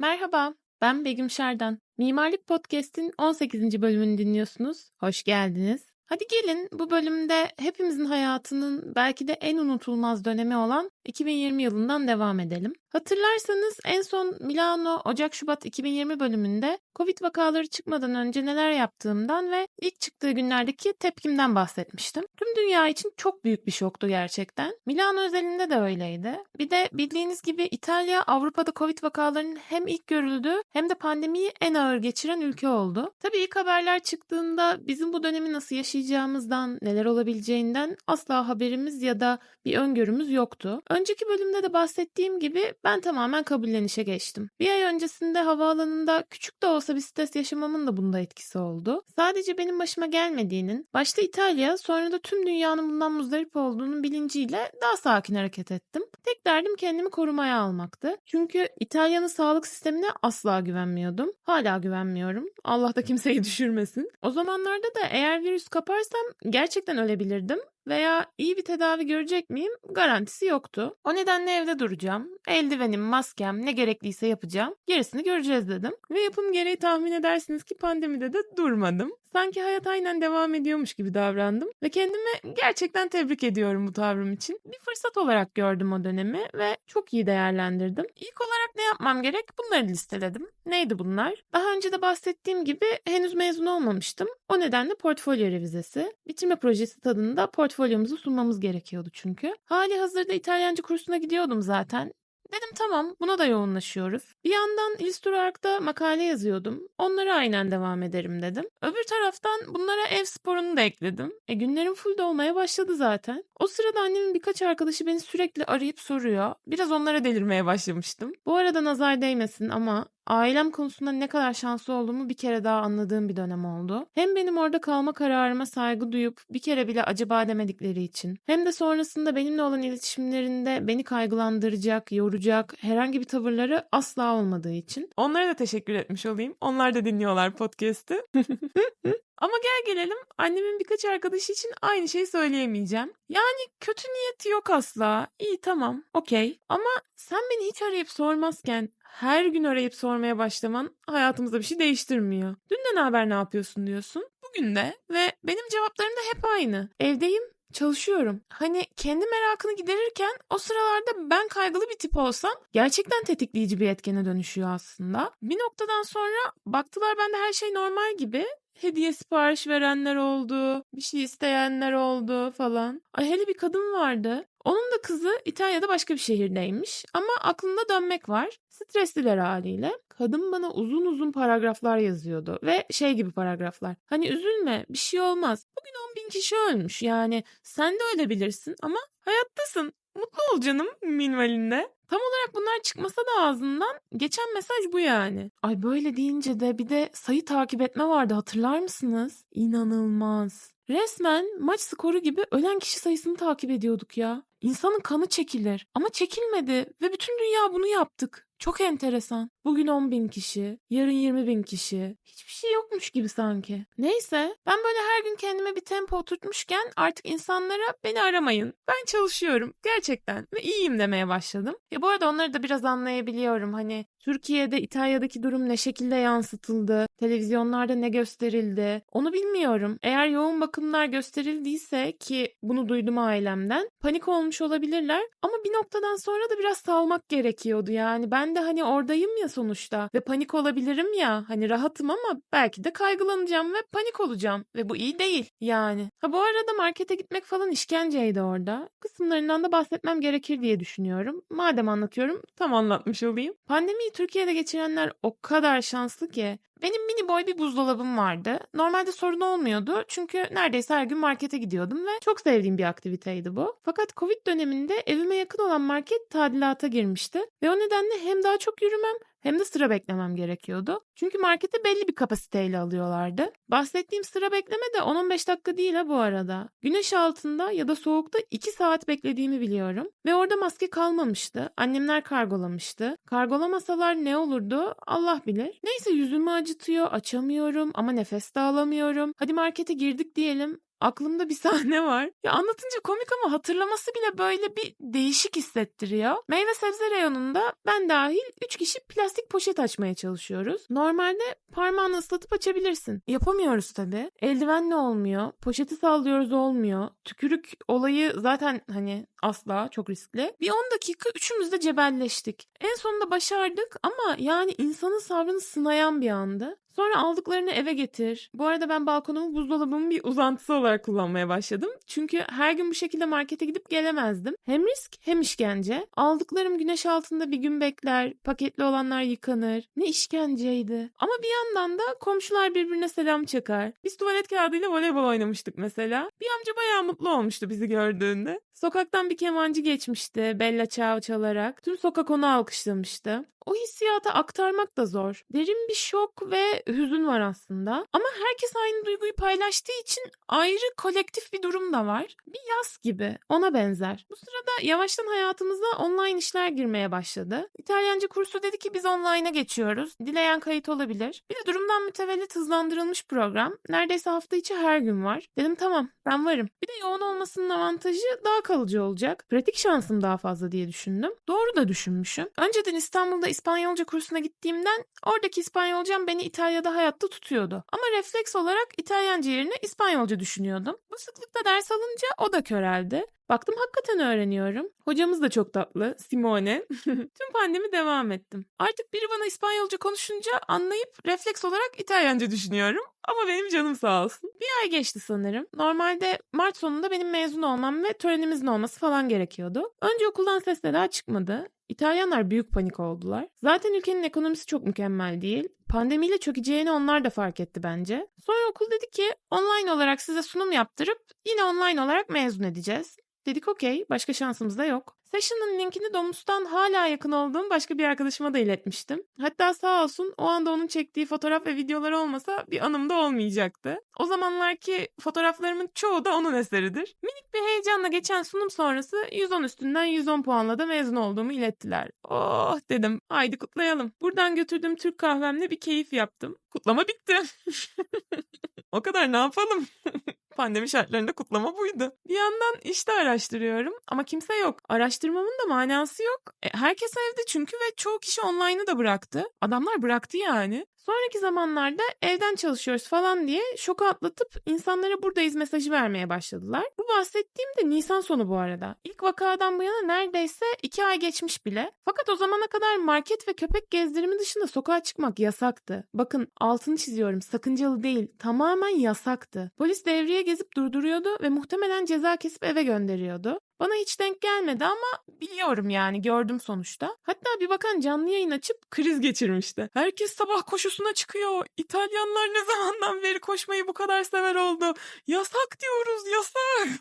Merhaba, ben Begüm Şerdan. Mimarlık Podcast'in 18. bölümünü dinliyorsunuz. Hoş geldiniz. Hadi gelin bu bölümde hepimizin hayatının belki de en unutulmaz dönemi olan 2020 yılından devam edelim. Hatırlarsanız en son Milano Ocak-Şubat 2020 bölümünde Covid vakaları çıkmadan önce neler yaptığımdan ve ilk çıktığı günlerdeki tepkimden bahsetmiştim. Tüm dünya için çok büyük bir şoktu gerçekten. Milano özelinde de öyleydi. Bir de bildiğiniz gibi İtalya Avrupa'da Covid vakalarının hem ilk görüldüğü hem de pandemiyi en ağır geçiren ülke oldu. Tabii ilk haberler çıktığında bizim bu dönemi nasıl yaşayacağımızdan, neler olabileceğinden asla haberimiz ya da bir öngörümüz yoktu. Önceki bölümde de bahsettiğim gibi ben tamamen kabullenişe geçtim. Bir ay öncesinde havaalanında küçük de olsa bir stres yaşamamın da bunda etkisi oldu. Sadece benim başıma gelmediğinin, başta İtalya sonra da tüm dünyanın bundan muzdarip olduğunun bilinciyle daha sakin hareket ettim. Tek derdim kendimi korumaya almaktı. Çünkü İtalya'nın sağlık sistemine asla güvenmiyordum. Hala güvenmiyorum. Allah da kimseyi düşürmesin. O zamanlarda da eğer virüs kaparsam gerçekten ölebilirdim veya iyi bir tedavi görecek miyim garantisi yoktu. O nedenle evde duracağım. Eldivenim, maskem ne gerekliyse yapacağım. Gerisini göreceğiz dedim. Ve yapım gereği tahmin edersiniz ki pandemide de durmadım. Sanki hayat aynen devam ediyormuş gibi davrandım ve kendimi gerçekten tebrik ediyorum bu tavrım için. Bir fırsat olarak gördüm o dönemi ve çok iyi değerlendirdim. İlk olarak ne yapmam gerek bunları listeledim. Neydi bunlar? Daha önce de bahsettiğim gibi henüz mezun olmamıştım. O nedenle portfolyo revizesi. Bitirme projesi tadında portfolyomuzu sunmamız gerekiyordu çünkü. Hali hazırda İtalyanca kursuna gidiyordum zaten. Dedim tamam buna da yoğunlaşıyoruz. Bir yandan Illustrator'da makale yazıyordum. Onlara aynen devam ederim dedim. Öbür taraftan bunlara ev sporunu da ekledim. E günlerim full dolmaya başladı zaten. O sırada annemin birkaç arkadaşı beni sürekli arayıp soruyor. Biraz onlara delirmeye başlamıştım. Bu arada nazar değmesin ama ailem konusunda ne kadar şanslı olduğumu bir kere daha anladığım bir dönem oldu. Hem benim orada kalma kararıma saygı duyup bir kere bile acaba demedikleri için hem de sonrasında benimle olan iletişimlerinde beni kaygılandıracak, yoracak herhangi bir tavırları asla olmadığı için. Onlara da teşekkür etmiş olayım. Onlar da dinliyorlar podcast'ı. Ama gel gelelim annemin birkaç arkadaşı için aynı şeyi söyleyemeyeceğim. Yani kötü niyeti yok asla. İyi tamam okey. Ama sen beni hiç arayıp sormazken her gün arayıp sormaya başlaman hayatımızda bir şey değiştirmiyor. Dün de ne haber ne yapıyorsun diyorsun. Bugün de ve benim cevaplarım da hep aynı. Evdeyim Çalışıyorum. Hani kendi merakını giderirken o sıralarda ben kaygılı bir tip olsam gerçekten tetikleyici bir etkene dönüşüyor aslında. Bir noktadan sonra baktılar bende her şey normal gibi hediye sipariş verenler oldu, bir şey isteyenler oldu falan. Ay hele bir kadın vardı. Onun da kızı İtalya'da başka bir şehirdeymiş ama aklında dönmek var. Stresliler haliyle. Kadın bana uzun uzun paragraflar yazıyordu ve şey gibi paragraflar. Hani üzülme bir şey olmaz. Bugün 10 bin kişi ölmüş yani sen de ölebilirsin ama hayattasın. Mutlu ol canım minvalinde. Tam olarak bunlar çıkmasa da ağzından geçen mesaj bu yani. Ay böyle deyince de bir de sayı takip etme vardı hatırlar mısınız? İnanılmaz. Resmen maç skoru gibi ölen kişi sayısını takip ediyorduk ya. İnsanın kanı çekilir ama çekilmedi ve bütün dünya bunu yaptık. Çok enteresan. Bugün 10 bin kişi, yarın 20 bin kişi. Hiçbir şey yokmuş gibi sanki. Neyse ben böyle her gün kendime bir tempo oturtmuşken artık insanlara beni aramayın. Ben çalışıyorum gerçekten ve iyiyim demeye başladım. Ya bu arada onları da biraz anlayabiliyorum. Hani Türkiye'de İtalya'daki durum ne şekilde yansıtıldı, televizyonlarda ne gösterildi onu bilmiyorum. Eğer yoğun bakımlar gösterildiyse ki bunu duydum ailemden panik olmuş olabilirler ama bir noktadan sonra da biraz salmak gerekiyordu yani. Ben de hani oradayım ya sonuçta ve panik olabilirim ya hani rahatım ama belki de kaygılanacağım ve panik olacağım ve bu iyi değil yani. Ha bu arada markete gitmek falan işkenceydi orada. Kısımlarından da bahsetmem gerekir diye düşünüyorum. Madem anlatıyorum tam anlatmış olayım. Pandemiyi Türkiye'de geçirenler o kadar şanslı ki benim mini boy bir buzdolabım vardı. Normalde sorun olmuyordu çünkü neredeyse her gün markete gidiyordum ve çok sevdiğim bir aktiviteydi bu. Fakat Covid döneminde evime yakın olan market tadilata girmişti ve o nedenle hem daha çok yürümem hem de sıra beklemem gerekiyordu. Çünkü markete belli bir kapasiteyle alıyorlardı. Bahsettiğim sıra bekleme de 10-15 dakika değil ha bu arada. Güneş altında ya da soğukta 2 saat beklediğimi biliyorum. Ve orada maske kalmamıştı. Annemler kargolamıştı. Kargolamasalar ne olurdu Allah bilir. Neyse yüzümü acıtıyor, açamıyorum ama nefes de alamıyorum. Hadi markete girdik diyelim. Aklımda bir sahne var. Ya anlatınca komik ama hatırlaması bile böyle bir değişik hissettiriyor. Meyve sebze reyonunda ben dahil 3 kişi plastik poşet açmaya çalışıyoruz. Normalde parmağını ıslatıp açabilirsin. Yapamıyoruz tabii. Eldivenle olmuyor. Poşeti sallıyoruz olmuyor. Tükürük olayı zaten hani asla çok riskli. Bir 10 dakika üçümüz de cebelleştik. En sonunda başardık ama yani insanın sabrını sınayan bir andı. Sonra aldıklarını eve getir. Bu arada ben balkonumu buzdolabımın bir uzantısı olarak kullanmaya başladım. Çünkü her gün bu şekilde markete gidip gelemezdim. Hem risk hem işkence. Aldıklarım güneş altında bir gün bekler. Paketli olanlar yıkanır. Ne işkenceydi. Ama bir yandan da komşular birbirine selam çakar. Biz tuvalet kağıdıyla voleybol oynamıştık mesela. Bir amca bayağı mutlu olmuştu bizi gördüğünde. Sokaktan bir kemancı geçmişti Bella Ciao çalarak. Tüm sokak onu alkışlamıştı. O hissiyatı aktarmak da zor. Derin bir şok ve hüzün var aslında. Ama herkes aynı duyguyu paylaştığı için ayrı kolektif bir durum da var. Bir yaz gibi. Ona benzer. Bu sırada yavaştan hayatımıza online işler girmeye başladı. İtalyanca kursu dedi ki biz online'a geçiyoruz. Dileyen kayıt olabilir. Bir de durumdan mütevellit hızlandırılmış program. Neredeyse hafta içi her gün var. Dedim tamam ben varım. Bir de yoğun olmasının avantajı daha kalıcı olacak. Pratik şansım daha fazla diye düşündüm. Doğru da düşünmüşüm. Önceden İstanbul'da İspanyolca kursuna gittiğimden oradaki İspanyolcam beni İtalya'da hayatta tutuyordu. Ama refleks olarak İtalyanca yerine İspanyolca düşünüyordum. Bu sıklıkta ders alınca o da köreldi. Baktım hakikaten öğreniyorum. Hocamız da çok tatlı. Simone. Tüm pandemi devam ettim. Artık biri bana İspanyolca konuşunca anlayıp refleks olarak İtalyanca düşünüyorum. Ama benim canım sağ olsun. Bir ay geçti sanırım. Normalde Mart sonunda benim mezun olmam ve törenimizin olması falan gerekiyordu. Önce okuldan ses daha çıkmadı. İtalyanlar büyük panik oldular. Zaten ülkenin ekonomisi çok mükemmel değil. Pandemiyle çökeceğini onlar da fark etti bence. Sonra okul dedi ki online olarak size sunum yaptırıp yine online olarak mezun edeceğiz. Dedik okey başka şansımız da yok. Session'ın linkini Domus'tan hala yakın olduğum başka bir arkadaşıma da iletmiştim. Hatta sağ olsun o anda onun çektiği fotoğraf ve videolar olmasa bir anım da olmayacaktı. O zamanlarki fotoğraflarımın çoğu da onun eseridir. Minik bir heyecanla geçen sunum sonrası 110 üstünden 110 puanla da mezun olduğumu ilettiler. Oh dedim haydi kutlayalım. Buradan götürdüğüm Türk kahvemle bir keyif yaptım. Kutlama bitti. o kadar ne yapalım? Pandemi şartlarında kutlama buydu. Bir yandan işte araştırıyorum ama kimse yok. Araştırmamın da manası yok. E, herkes evde çünkü ve çoğu kişi online'ı da bıraktı. Adamlar bıraktı yani. Sonraki zamanlarda evden çalışıyoruz falan diye şoku atlatıp insanlara buradayız mesajı vermeye başladılar. Bu bahsettiğim de Nisan sonu bu arada. İlk vakadan bu yana neredeyse iki ay geçmiş bile. Fakat o zamana kadar market ve köpek gezdirimi dışında sokağa çıkmak yasaktı. Bakın altını çiziyorum sakıncalı değil tamamen yasaktı. Polis devriye gezip durduruyordu ve muhtemelen ceza kesip eve gönderiyordu. Bana hiç denk gelmedi ama biliyorum yani gördüm sonuçta. Hatta bir bakan canlı yayın açıp kriz geçirmişti. Herkes sabah koşusuna çıkıyor. İtalyanlar ne zamandan beri koşmayı bu kadar sever oldu. Yasak diyoruz yasak.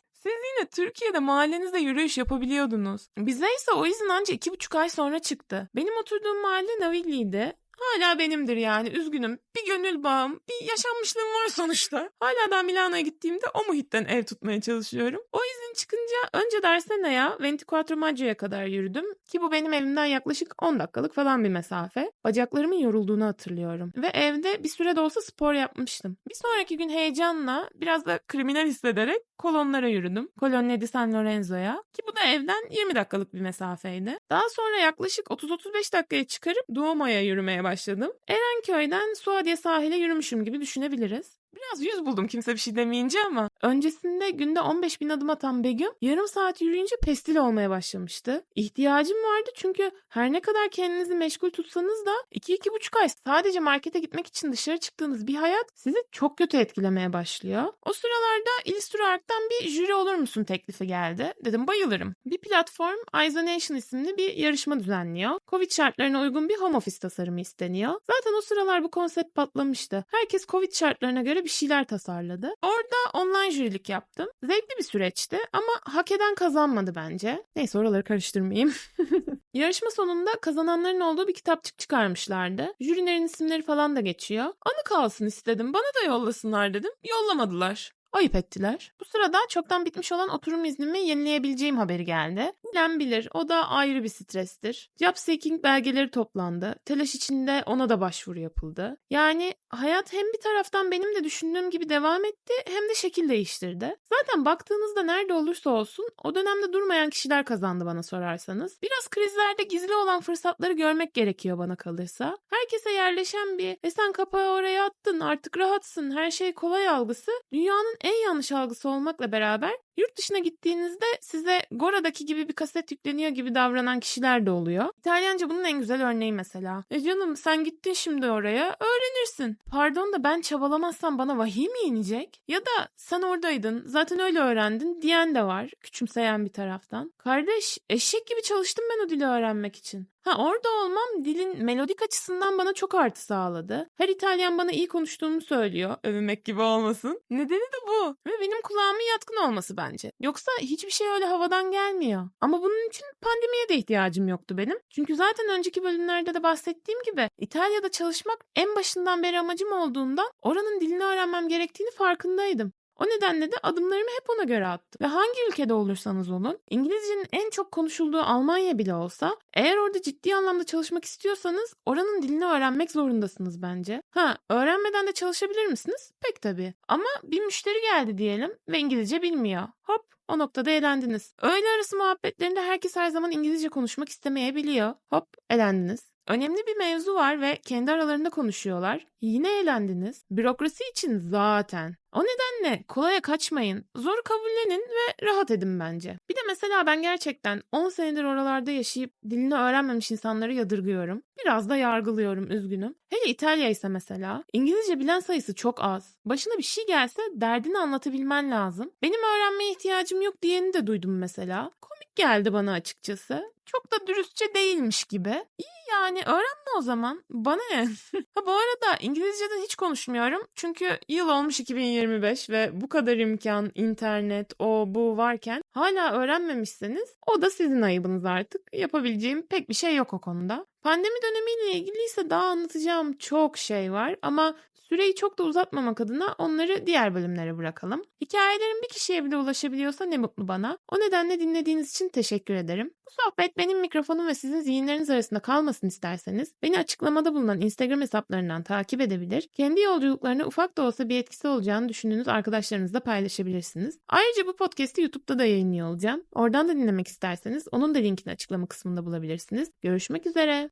Siz yine Türkiye'de mahallenizde yürüyüş yapabiliyordunuz. Bize ise o izin anca iki buçuk ay sonra çıktı. Benim oturduğum mahalle Navigli'ydi. Hala benimdir yani üzgünüm. Bir gönül bağım, bir yaşanmışlığım var sonuçta. Hala da Milano'ya gittiğimde o muhitten ev tutmaya çalışıyorum. O izin çıkınca önce Darsena'ya, Ventiquattro Maggio'ya kadar yürüdüm. Ki bu benim evimden yaklaşık 10 dakikalık falan bir mesafe. Bacaklarımın yorulduğunu hatırlıyorum. Ve evde bir süre de olsa spor yapmıştım. Bir sonraki gün heyecanla, biraz da kriminal hissederek kolonlara yürüdüm. Colonne di San Lorenzo'ya. Ki bu da evden 20 dakikalık bir mesafeydi. Daha sonra yaklaşık 30-35 dakikaya çıkarıp Duomo'ya yürümeye başladım. Erenköy'den Suadiye sahile yürümüşüm gibi düşünebiliriz. Biraz yüz buldum kimse bir şey demeyince ama öncesinde günde 15 bin adım atan Begüm yarım saat yürüyünce pestil olmaya başlamıştı. İhtiyacım vardı çünkü her ne kadar kendinizi meşgul tutsanız da 2-2,5 ay sadece markete gitmek için dışarı çıktığınız bir hayat sizi çok kötü etkilemeye başlıyor. O sıralarda Illustrator'dan bir jüri olur musun teklifi geldi. Dedim bayılırım. Bir platform Isonation isimli bir yarışma düzenliyor. Covid şartlarına uygun bir home office tasarımı isteniyor. Zaten o sıralar bu konsept patlamıştı. Herkes Covid şartlarına göre bir şeyler tasarladı. Orada online jürilik yaptım. Zevkli bir süreçti ama hak eden kazanmadı bence. Neyse oraları karıştırmayayım. Yarışma sonunda kazananların olduğu bir kitapçık çıkarmışlardı. Jürilerin isimleri falan da geçiyor. Anı kalsın istedim. Bana da yollasınlar dedim. Yollamadılar. Ayıp ettiler. Bu sırada çoktan bitmiş olan oturum iznimi yenileyebileceğim haberi geldi. Bilen bilir o da ayrı bir strestir. Job seeking belgeleri toplandı. Telaş içinde ona da başvuru yapıldı. Yani hayat hem bir taraftan benim de düşündüğüm gibi devam etti hem de şekil değiştirdi. Zaten baktığınızda nerede olursa olsun o dönemde durmayan kişiler kazandı bana sorarsanız. Biraz krizlerde gizli olan fırsatları görmek gerekiyor bana kalırsa. Herkese yerleşen bir e sen kapağı oraya attın artık rahatsın her şey kolay algısı dünyanın en yanlış algısı olmakla beraber Yurt dışına gittiğinizde size Gora'daki gibi bir kaset yükleniyor gibi davranan kişiler de oluyor. İtalyanca bunun en güzel örneği mesela. E canım sen gittin şimdi oraya öğrenirsin. Pardon da ben çabalamazsam bana vahiy mi inecek? Ya da sen oradaydın zaten öyle öğrendin diyen de var küçümseyen bir taraftan. Kardeş eşek gibi çalıştım ben o dili öğrenmek için. Ha orada olmam dilin melodik açısından bana çok artı sağladı. Her İtalyan bana iyi konuştuğumu söylüyor. Övünmek gibi olmasın. Nedeni de bu. Ve benim kulağımın yatkın olması bence. Yoksa hiçbir şey öyle havadan gelmiyor. Ama bunun için pandemiye de ihtiyacım yoktu benim. Çünkü zaten önceki bölümlerde de bahsettiğim gibi İtalya'da çalışmak en başından beri amacım olduğundan oranın dilini öğrenmem gerektiğini farkındaydım. O nedenle de adımlarımı hep ona göre attım. Ve hangi ülkede olursanız olun, İngilizcenin en çok konuşulduğu Almanya bile olsa, eğer orada ciddi anlamda çalışmak istiyorsanız oranın dilini öğrenmek zorundasınız bence. Ha, öğrenmeden de çalışabilir misiniz? Pek tabii. Ama bir müşteri geldi diyelim ve İngilizce bilmiyor. Hop, o noktada elendiniz. Öğle arası muhabbetlerinde herkes her zaman İngilizce konuşmak istemeyebiliyor. Hop, elendiniz. Önemli bir mevzu var ve kendi aralarında konuşuyorlar. Yine eğlendiniz. Bürokrasi için zaten. O nedenle kolaya kaçmayın. Zoru kabullenin ve rahat edin bence. Bir de mesela ben gerçekten 10 senedir oralarda yaşayıp dilini öğrenmemiş insanları yadırgıyorum. Biraz da yargılıyorum üzgünüm. Hele İtalya ise mesela İngilizce bilen sayısı çok az. Başına bir şey gelse derdini anlatabilmen lazım. Benim öğrenmeye ihtiyacım yok diyeni de duydum mesela. Komik geldi bana açıkçası. Çok da dürüstçe değilmiş gibi. İyi yani öğrenme o zaman. Bana ne? ha bu arada İngilizceden hiç konuşmuyorum. Çünkü yıl olmuş 2025 ve bu kadar imkan, internet, o bu varken hala öğrenmemişseniz o da sizin ayıbınız artık. Yapabileceğim pek bir şey yok o konuda. Pandemi dönemiyle ilgili ise daha anlatacağım çok şey var ama Süreyi çok da uzatmamak adına onları diğer bölümlere bırakalım. Hikayelerim bir kişiye bile ulaşabiliyorsa ne mutlu bana. O nedenle dinlediğiniz için teşekkür ederim. Bu sohbet benim mikrofonum ve sizin zihinleriniz arasında kalmasın isterseniz beni açıklamada bulunan Instagram hesaplarından takip edebilir, kendi yolculuklarına ufak da olsa bir etkisi olacağını düşündüğünüz arkadaşlarınızla paylaşabilirsiniz. Ayrıca bu podcast'i YouTube'da da yayınlıyor olacağım. Oradan da dinlemek isterseniz onun da linkini açıklama kısmında bulabilirsiniz. Görüşmek üzere.